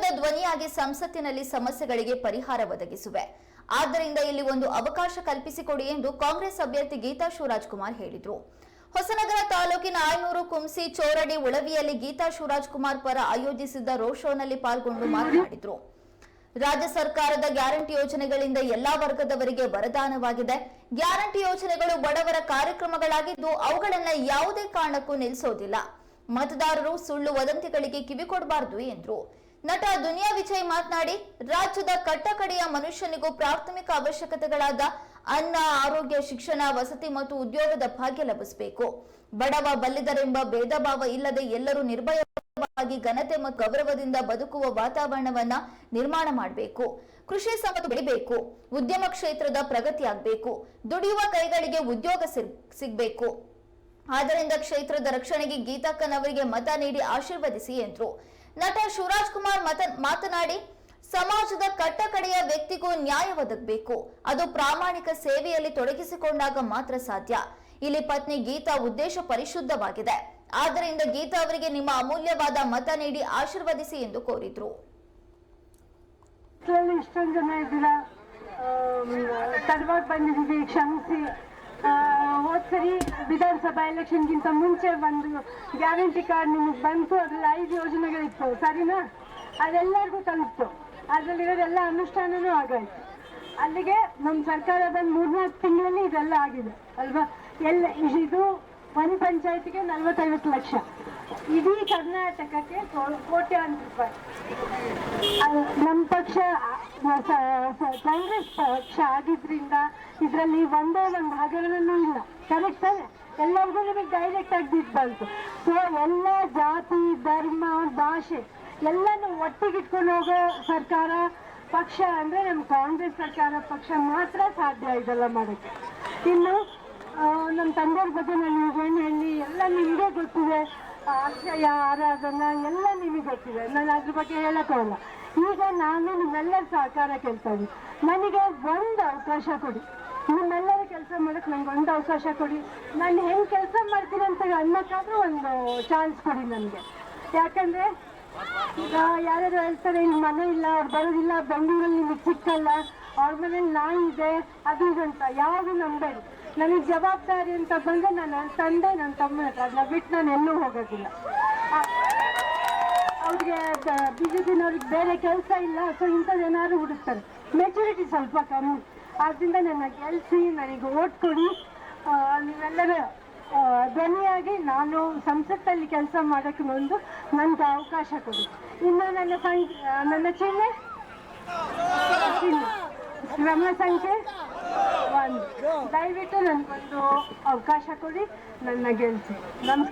ಪಕ್ಷದ ಧ್ವನಿಯಾಗಿ ಸಂಸತ್ತಿನಲ್ಲಿ ಸಮಸ್ಯೆಗಳಿಗೆ ಪರಿಹಾರ ಒದಗಿಸುವೆ. ಆದ್ದರಿಂದ ಇಲ್ಲಿ ಒಂದು ಅವಕಾಶ ಕಲ್ಪಿಸಿಕೊಡಿ ಎಂದು ಕಾಂಗ್ರೆಸ್ ಅಭ್ಯರ್ಥಿ ಗೀತಾ ಶಿವರಾಜ್ ಕುಮಾರ್ ಹೇಳಿದರು. ಹೊಸನಗರ ತಾಲೂಕಿನ ಆಯನೂರು ಕುಂಸಿ ಚೋರಡಿ ಉಳವಿಯಲ್ಲಿ ಗೀತಾ ಶಿವರಾಜ್ ಕುಮಾರ್ ಪರ ಆಯೋಜಿಸಿದ್ದ ರೋಡ್ ಶೋನಲ್ಲಿ ಪಾಲ್ಗೊಂಡು ಮಾತನಾಡಿದರು. ರಾಜ್ಯ ಸರ್ಕಾರದ ಗ್ಯಾರಂಟಿ ಯೋಜನೆಗಳಿಂದ ಎಲ್ಲಾ ವರ್ಗದವರಿಗೆ ವರದಾನವಾಗಿದೆ. ಗ್ಯಾರಂಟಿ ಯೋಜನೆಗಳು ಬಡವರ ಕಾರ್ಯಕ್ರಮಗಳಾಗಿದ್ದು ಅವುಗಳನ್ನು ಯಾವುದೇ ಕಾರಣಕ್ಕೂ ನಿಲ್ಲಿಸೋದಿಲ್ಲ. ಮತದಾರರು ಸುಳ್ಳು ವದಂತಿಗಳಿಗೆ ಕಿವಿಕೊಡಬಾರದು ಎಂದರು. ನಟ ದುನಿಯಾ ವಿಜಯ್ ಮಾತನಾಡಿ, ರಾಜ್ಯದ ಕಟ್ಟಕಡೆಯ ಮನುಷ್ಯನಿಗೂ ಪ್ರಾಥಮಿಕ ಅವಶ್ಯಕತೆಗಳಾದ ಅನ್ನ, ಆರೋಗ್ಯ, ಶಿಕ್ಷಣ, ವಸತಿ ಮತ್ತು ಉದ್ಯೋಗದ ಭಾಗ್ಯ ಲಭಿಸಬೇಕು. ಬಡವ ಬಲ್ಲಿದರೆಂಬ ಭೇದ ಭಾವ ಇಲ್ಲದೆ ಎಲ್ಲರೂ ನಿರ್ಭಯವಾಗಿ ಘನತೆ ಮತ್ತು ಗೌರವದಿಂದ ಬದುಕುವ ವಾತಾವರಣವನ್ನ ನಿರ್ಮಾಣ ಮಾಡಬೇಕು. ಕೃಷಿ ಸಂಪತ್ತು ಬೆಳಿಬೇಕು ಉದ್ಯಮ ಕ್ಷೇತ್ರದ ಪ್ರಗತಿ ಆಗಬೇಕು. ದುಡಿಯುವ ಕೈಗಳಿಗೆ ಉದ್ಯೋಗ ಸಿಗ್ಬೇಕು. ಆದ್ದರಿಂದ ಕ್ಷೇತ್ರದ ರಕ್ಷಣೆಗೆ ಗೀತಾಕ್ಕನವರಿಗೆ ಮತ ನೀಡಿ ಆಶೀರ್ವದಿಸಿ ಎಂದರು. ನಟ ಶಿವರಾಜ್ ಕುಮಾರ್ ಮತ, ಮಾತನಾಡಿ, ಸಮಾಜದ ಕಟ್ಟಕಡೆಯ ವ್ಯಕ್ತಿಗೂ ನ್ಯಾಯ ಒದಗಬೇಕು. ಅದು ಪ್ರಾಮಾಣಿಕ ಸೇವೆಯಲ್ಲಿ ತೊಡಗಿಸಿಕೊಂಡಾಗ ಮಾತ್ರ ಸಾಧ್ಯ. ಇಲ್ಲಿ ಪತ್ನಿ ಗೀತಾ ಉದ್ದೇಶ ಪರಿಶುದ್ಧವಾಗಿದೆ. ಆದ್ದರಿಂದ ಗೀತಾ ಅವರಿಗೆ ನಿಮ್ಮ ಅಮೂಲ್ಯವಾದ ಮತ ನೀಡಿ ಆಶೀರ್ವದಿಸಿ ಎಂದು ಕೋರಿದ್ರು. ಇಷ್ಟೊಂದು ಜನ ಇದ್ದೀರಾ? ತಡವಾಗಿ ಬಂದಿದ್ದೀವಿ ಕ್ಷಮಿಸಿ. ಹೋದ್ಸರಿ ಸರಿ ವಿಧಾನಸಭಾ ಎಲೆಕ್ಷನ್ಗಿಂತ ಮುಂಚೆ ಒಂದು ಗ್ಯಾರಂಟಿ ಕಾರ್ಡ್ ನಿಮಗೆ ಬಂತು, ಅದ್ರಲ್ಲಿ ಐದು ಯೋಜನೆಗಳಿತ್ತು, ಸರಿನಾ? ಅದೆಲ್ಲರಿಗೂ ತಲುಪ್ತು. ಅದರಲ್ಲಿರೋದೆಲ್ಲ ಅನುಷ್ಠಾನನೂ ಆಗಾಯ್ತು. ಅಲ್ಲಿಗೆ ನಮ್ಮ ಸರ್ಕಾರ ಬಂದು ಮೂರ್ನಾಲ್ಕು ತಿಂಗಳಲ್ಲಿ ಇದೆಲ್ಲ ಆಗಿದೆ, ಅಲ್ವಾ? ಎಲ್ಲ, ಇದು, ಒಂದು ಪಂಚಾಯತಿಗೆ ನಲ್ವತ್ತೈವತ್ತು ಲಕ್ಷ. ಇಡೀ ಕರ್ನಾಟಕಕ್ಕೆ ಕೋಟ್ಯಾಂತರ ರೂಪಾಯಿ. ನಮ್ಮ ಪಕ್ಷ ಕಾಂಗ್ರೆಸ್ ಪಕ್ಷ ಆಗಿದ್ರಿಂದ ಇದರಲ್ಲಿ ಒಂದೇ ಒಂದು ಹಗರಣನೂ ಇಲ್ಲ. ಕರೆಕ್ಟ್ ತಾನೆ ಎಲ್ಲರಿಗೂ ನಿಮಗೆ ಡೈರೆಕ್ಟ್ ಆಗಿ ಬಂತು. ಸೊ ಎಲ್ಲ ಜಾತಿ, ಧರ್ಮ ಭಾಷೆ ಎಲ್ಲನೂ ಒಟ್ಟಿಗಿಟ್ಕೊಂಡು ಹೋಗೋ ಸರ್ಕಾರ ಪಕ್ಷ ಅಂದ್ರೆ ನಮ್ಮ ಕಾಂಗ್ರೆಸ್ ಸರ್ಕಾರ ಪಕ್ಷ ಮಾತ್ರ ಸಾಧ್ಯ ಇದೆಲ್ಲ ಮಾಡೋಕ್ಕೆ. ಇನ್ನು ನಮ್ಮ ತಂದೆಯವ್ರ ಬಗ್ಗೆ ನಾನು ಏನು ಹೇಳಿ, ಎಲ್ಲ ನಿಮಗೆ ಗೊತ್ತಿದೆ. ಅಕ್ಷಯ ಆರಾಧನ, ಎಲ್ಲ ನಿಮಗೆ ಗೊತ್ತಿದೆ. ನಾನು ಅದ್ರ ಬಗ್ಗೆ ಹೇಳಕ್ಕೋಲ್ಲ ಈಗ ನಾನು ನಿಮ್ಮೆಲ್ಲರ ಸಹಕಾರ ಕೇಳ್ತಾ ನನಗೆ ಒಂದು ಅವಕಾಶ ಕೊಡಿ. ನಿಮ್ಮೆಲ್ಲರೂ ಕೆಲಸ ಮಾಡಕ್ಕೆ ನನಗೆ ಒಂದು ಅವಕಾಶ ಕೊಡಿ. ನಾನು ಹೆಂಗೆ ಕೆಲಸ ಮಾಡ್ತೀನಿ ಅಂತ ಅನ್ನೋಕ್ಕಾದ್ರೂ ಒಂದು ಚಾನ್ಸ್ ಕೊಡಿ ನನಗೆ. ಯಾಕಂದರೆ, ಈಗ ಯಾರ್ಯಾರು ಹೇಳ್ತಾರೆ ಇಲ್ಲಿ ಮನೆ ಇಲ್ಲ, ಅವ್ರು ಬರೋದಿಲ್ಲ, ಬೆಂಗಳೂರಲ್ಲಿ ನಿಮಗೆ ಸಿಕ್ಕಲ್ಲ. ಅವ್ರ ಮನೇಲಿ ನಾಯಿ ಇದೆ, ಅದು ಅಂತ ಯಾವುದು ನಂಬೇಡಿ ನನಗೆ ಜವಾಬ್ದಾರಿ ಅಂತ ಬಂದ್ರೆ ನನ್ನ ತಂದೆ, ನನ್ನ ತಮ್ಮನ ಹತ್ರ ಅದನ್ನ ಬಿಟ್ಟು ನಾನು ಎಲ್ಲೂ ಹೋಗೋದಿಲ್ಲ. ಅವ್ರಿಗೆ ಬಿ ಜೆ ಪಿನವ್ರಿಗೆ ಬೇರೆ ಕೆಲಸ ಇಲ್ಲ, ಸೊ ಇಂಥದ್ದು ಏನಾದ್ರು ಹುಡುಕ್ತಾರೆ. ಮೆಚುರಿಟಿ ಸ್ವಲ್ಪ ಕಮ್ಮಿ. ಆದ್ದರಿಂದ ನನ್ನ ಗೆಲ್ಸಿ, ನನಗೆ ಓಟ್ ಕೊಡಿ. ನೀವೆಲ್ಲರ ಧ್ವನಿಯಾಗಿ ನಾನು ಸಂಸತ್ತಲ್ಲಿ ಕೆಲಸ ಮಾಡೋಕ್ಕೆ ಒಂದು ನನಗೆ ಅವಕಾಶ ಕೊಡಿ. ಇನ್ನು ನನ್ನ ಸಂಖ್ಯೆ ನನ್ನ ಚಿಹ್ನೆ. ಕ್ರಮ ಸಂಖ್ಯೆ ಒಂದು. ದಯವಿಟ್ಟು ನನಗೊಂದು ಅವಕಾಶ ಕೊಡಿ ನನ್ನ ಗೆಲ್ಸಿ. ನಮಸ್ಕಾರ.